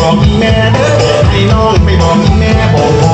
บอกแม่ด้อให้น้องไปบอกแม่บอก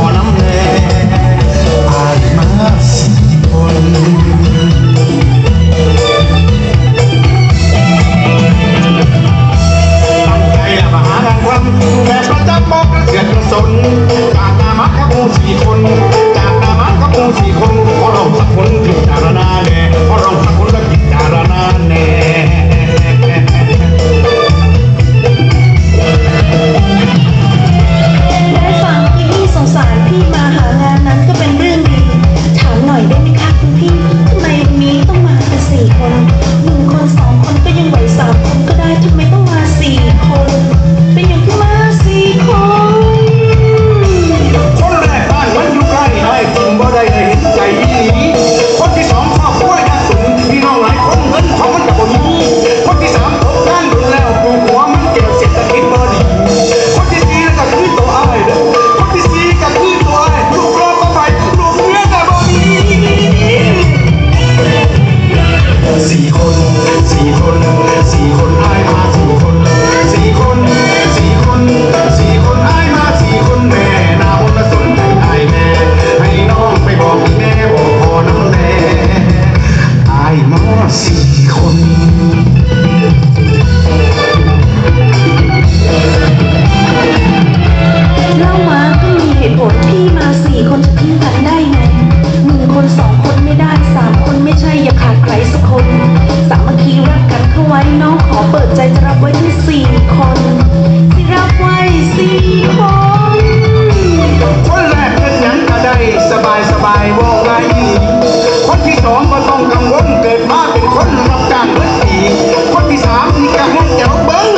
สองก็ต้องกังวลเกิดมาเป็นคนรับการเมื่อปีคนที่สามที่กะห้องแก้วเบิ้ง